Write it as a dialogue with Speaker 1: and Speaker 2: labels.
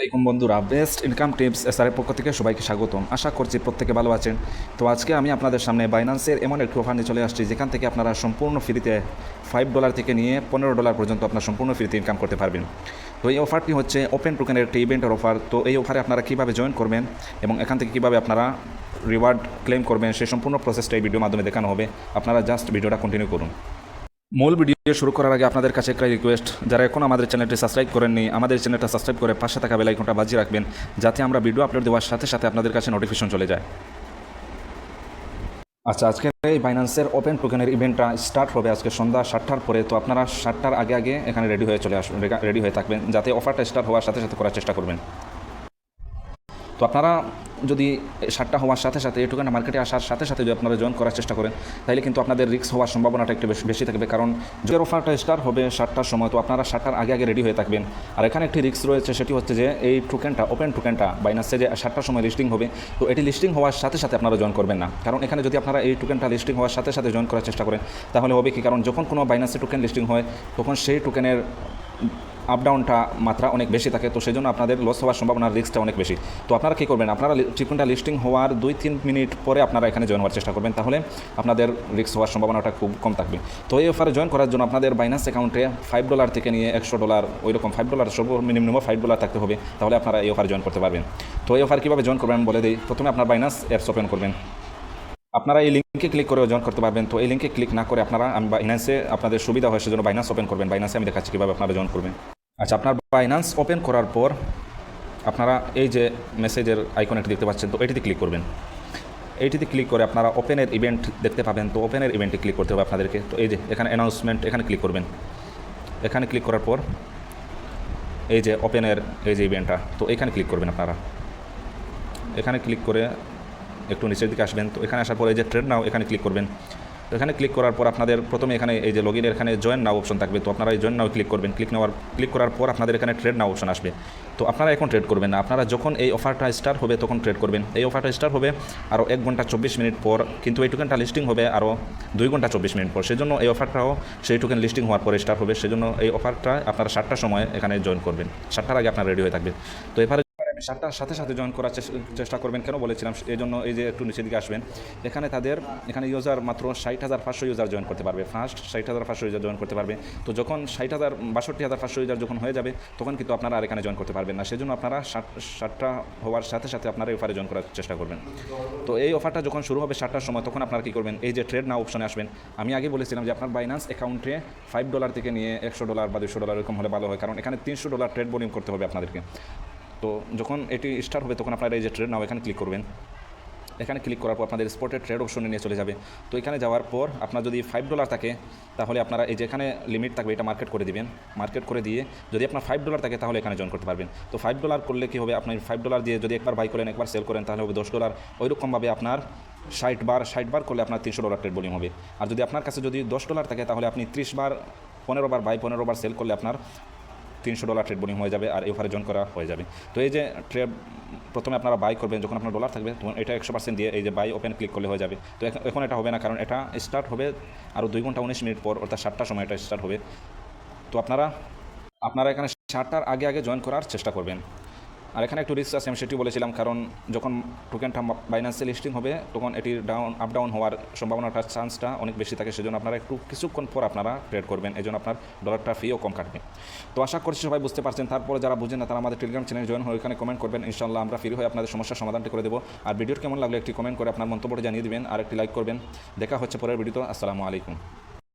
Speaker 1: আলাইকুম বন্ধুরা, best income tips এসআরের পক্ষ থেকে সবাইকে স্বাগতম। আশা করছি প্রত্যেকে ভালো আছেন। তো আজকে আমি আপনাদের সামনে বাইন্যান্সের এমন একটি অফার নিয়ে চলে আসছি, যেখান থেকে আপনারা সম্পূর্ণ ফ্রিতে ফাইভ ডলার থেকে নিয়ে পনেরো ডলার পর্যন্ত আপনার সম্পূর্ণ ফ্রিতে ইনকাম করতে পারবেন। তো এই অফারটি হচ্ছে ওপেন টোকেনের একটি ইভেন্টের অফার তো এই অফারে আপনারা কীভাবে জয়েন করবেন এবং এখান থেকে কীভাবে আপনারা রিওয়ার্ড ক্লেম করবেন সেই সম্পূর্ণ প্রসেসটা এই ভিডিওর মাধ্যমে দেখানো হবে। আপনারা জাস্ট ভিডিওটা কন্টিনিউ করুন। মূল ভিডিও শুরু করার আগে আপনাদের কাছে একটা রিকোয়েস্ট যারা এখন আমাদের চ্যানেলটি সাবস্ক্রাইব করেননি, আমাদের চ্যানেলটা সাবস্ক্রাইব করে পাশে থাকা বেলাইকনটা বাজিয়ে রাখবেন, যাতে আমরা ভিডিও আপলোড দেওয়ার সাথে সাথে আপনাদের কাছে নোটিফিকেশন চলে যায়। আচ্ছা আজকে এই বাইন্যান্সের ওপেন টোকেনের ইভেন্টটা স্টার্ট হবে আজকে সন্ধ্যা সাতটার পরে, তো আপনারা সাতটার আগে আগে এখানে রেডি হয়ে চলে আসবেন রেডি হয়ে থাকবেন, যাতে অফারটা স্টার্ট হওয়ার সাথে সাথে করার চেষ্টা করবেন। তো আপনারা যদি সাতটা হওয়ার সাথে সাথে টোকেনটা মার্কেটে আসার সাথে সাথে যদি আপনারা জয়েন করার চেষ্টা করেন, তাহলে কিন্তু আপনাদের রিস্ক হওয়ার সম্ভাবনাটা একটু বেশি বেশি থাকবে। কারণ যে অফারটা স্টার্ট হবে সাতটার সময়, তো আপনারা সাতটার আগে আগে রেডি হয়ে থাকবেন। আর এখানে একটি রিস্ক রয়েছে, সেটি হচ্ছে যে এই টোকেনটা ওপেন টোকেনটা বাইনাসে যে সাতটার সময় লিস্টিং হবে, তো এটি লিস্টিং হওয়ার সাথে সাথে আপনারা জয়েন করবেন না। কারণ এখানে যদি আপনারা এই টোকেনটা লিস্টিং হওয়ার সাথে সাথে জয়েন করার চেষ্টা করেন, তাহলে হবে কি? কারণ যখন কোনো বাইনাসে টোকেন লিস্টিং হয়, তখন সেই টোকেনের আপ ডাউনটা মাত্রা অনেক বেশি থাকে, তো সেই জন্য আপনাদের লস হওয়ার সম্ভাবনার রিস্কটা অনেক বেশি। তো আপনারা কী করবেন? আপনারা টিকুনটা লিস্টিং হওয়ার দুই তিন মিনিট পরে আপনারা এখানে জয়েন হওয়ার চেষ্টা করবেন, তাহলে আপনাদের রিস্ক হওয়ার সম্ভাবনাটা খুব কম থাকবে। তো এই অফারে জয়েন করার জন্য আপনাদের বাইনান্স অ্যাকাউন্টে ফাইভ ডলার থেকে নিয়ে একশো ডলার ওই রকম ফাইভ ডলার সর্বনিম্ন ফাইভ ডলার থাকতে হবে, তাহলে আপনারা এই অফারে জয়েন করতে পারবেন। তো এই অফার কীভাবে জয়েন করবেন বলে দিই। প্রথমে আপনার বাইনান্স অ্যাপস ওপেন করবেন। আপনারা এই লিঙ্কে ক্লিক করে জয়েন করতে পারবেন। তো এই লিঙ্কে ক্লিক না করে আপনারা আমি বাইন্যান্সে আপনাদের সুবিধা হয় সেজন্য বাইনান্স ওপেন করবেন। বাইনান্সে আমি দেখাচ্ছি কীভাবে আপনারা জয়েন করবেন। আচ্ছা আপনার বাইন্যান্স ওপেন করার পর আপনারা এই যে মেসেজের আইকনটি দেখতে পাচ্ছেন, তো এটিতে ক্লিক করবেন। এইটিতে ক্লিক করে আপনারা ওপেনের ইভেন্ট দেখতে পাবেন, তো ওপেনের ইভেন্টে ক্লিক করতে হবে আপনাদেরকে। তো এই যে, এখানে অ্যানাউন্সমেন্ট এখানে ক্লিক করবেন। এখানে ক্লিক করার পর এই যে ওপেনের এই যে ইভেন্টটা তো এখানে ক্লিক করবেন আপনারা। এখানে ক্লিক করে একটু নিচের দিকে আসবেন, তো এখানে আসার পর এই যে ট্রেড নাও এখানে ক্লিক করবেন। তো এখানে ক্লিক করার পর আপনাদের প্রথমে এখানে এই যে লগিনের এখানে জয়েন নাও অপশন থাকবে। তো আপনারা এই জয়েন নাও ক্লিক করবেন। ক্লিক নেওয়ার ক্লিক করার পর আপনাদের এখানে ট্রেড নাও অপশন আসবে। তো আপনারা এখন ট্রেড করবেন না। আপনারা যখন এই অফারটা স্টার্ট হবে তখন ট্রেড করবেন। এই অফারটা স্টার্ট হবে আরও এক ঘণ্টা চব্বিশ মিনিট পর, কিন্তু এই টোকেনটা লিস্টিং হবে আরও দুই ঘণ্টা চব্বিশ মিনিট পর। সেজন্য এই অফারটাও সেই টোকেন লিস্টিং হওয়ার পরে স্টার্ট হবে। সেজন্য এই অফারটা আপনারা সাতটার সময় এখানে জয়েন করবেন। সাতটার আগে আপনারা রেডি হয়ে থাকবেন। তো এবারে সাতটার সাথে সাথে জয়েন করার চেষ্টা করবেন কেন বলেছিলাম এই জন্য এই যে একটু নিচের দিকে আসবেন। এখানে তাদের, এখানে ইউজার মাত্র ষাট হাজার পাঁচশো ইউজার জয়েন করতে পারবে। ফার্স্ট ষাট হাজার পাঁচশো ইউজার জয়েন করতে পারবে। তো যখন ষাট হাজার বাষট্টি হাজার পাঁচশো ইউজার যখন হয়ে যাবে, তখন কিন্তু আপনারা আর এখানে জয়েন করতে পারবেন না। সেজন্য আপনারা সাতটা হওয়ার সাথে সাথে আপনারা এই অফারে জয়েন করার চেষ্টা করবেন। তো এই অফারটা যখন শুরু হবে সাতটার সময়, তখন আপনারা কী করবেন? এই যে ট্রেড না অপশনে আসবেন। আমি আগে বলেছিলাম যে আপনার বাইন্যান্স অ্যাকাউন্টে ফাইভ ডলার থেকে নিয়ে একশো ডলার বা দুশো ডলার এরকম হলে ভালো হয়। কারণ এখানে তিনশো ডলার ট্রেড বোলিং করতে হবে আপনাদেরকে। তো যখন এটি স্টার্ট হবে, তখন আপনারা এই যে ট্রেড নাও এখানে ক্লিক করবেন। এখানে ক্লিক করার পর আপনাদের স্পটের ট্রেড অপশনে নিয়ে চলে যাবে। তো এখানে যাওয়ার পর আপনার যদি ফাইভ ডলার থাকে, তাহলে আপনারা এই যে এখানে লিমিট থাকবে, এটা মার্কেট করে দিবেন। মার্কেট করে দিয়ে যদি আপনার ফাইভ ডলার থাকে, তাহলে এখানে জয়েন করতে পারবেন। তো ফাইভ ডলার করলে কী হবে? আপনি ফাইভ ডলার দিয়ে যদি একবার বাই করেন, একবার সেল করেন, তাহলে হবে দশ ডলার ওইরকমভাবে আপনার ষাট বার ষাট বার করলে আপনার তিনশো ডলার ট্রেড ভলিউম হবে। আর যদি আপনার কাছে যদি দশ ডলার থাকে, তাহলে আপনি ত্রিশ বার, পনেরো বার বাই পনেরো বার সেল করলে আপনার তিনশো ডলার ট্রেড বোলিং হয়ে যাবে আর এই অফারে জয়েন করা হয়ে যাবে। তো এই যে ট্রেড প্রথমে আপনারা বাই করবেন, যখন আপনার ডলার থাকবে, তখন এটা একশো পার্সেন্ট দিয়ে এই যে বাই ওপেন ক্লিক করলে হয়ে যাবে। তো এখন- এখন এটা হবে না, কারণ এটা স্টার্ট হবে আরও দুই ঘণ্টা উনিশ মিনিট পর, অর্থাৎ সাতটার সময় এটা স্টার্ট হবে। তো আপনারা আপনারা এখানে সাতটার আগে আগে জয়েন করার চেষ্টা করবেন। আর এখানে একটু রিস্ক আছে, আমি সেটি বলেছিলাম, কারণ যখন টোকেনটা বাইন্যান্সে লিস্টিং হবে, তখন এটির ডাউন আপ ডাউন হওয়ার সম্ভাবনাটা চান্সটা অনেক বেশি থাকে। সেজন্য আপনারা একটু কিছুক্ষণ পর আপনারা ট্রেড করবেন এই জন্য আপনার ডলারটা ফিও কম কাটবে। তো আশা করছি সবাই বুঝতে পারছেন, তারপরে যারা বুঝেন না, তারা আমাদের টেলিগ্রাম চ্যানেল জয়েন হয়ে ওখানে কমেন্ট করবেন ইনশাল্লাহ আমরা ফ্রি হয়ে আপনাদের সমস্যার সমাধানটা করে দেবো। আর ভিডিওর কেমন লাগল একটি কমেন্ট করে আপনার মন্তব্যটা জানিয়ে দিবেন আর একটি লাইক করবেন। দেখা হচ্ছে পরের ভিডিও আসসালামু আলাইকুম।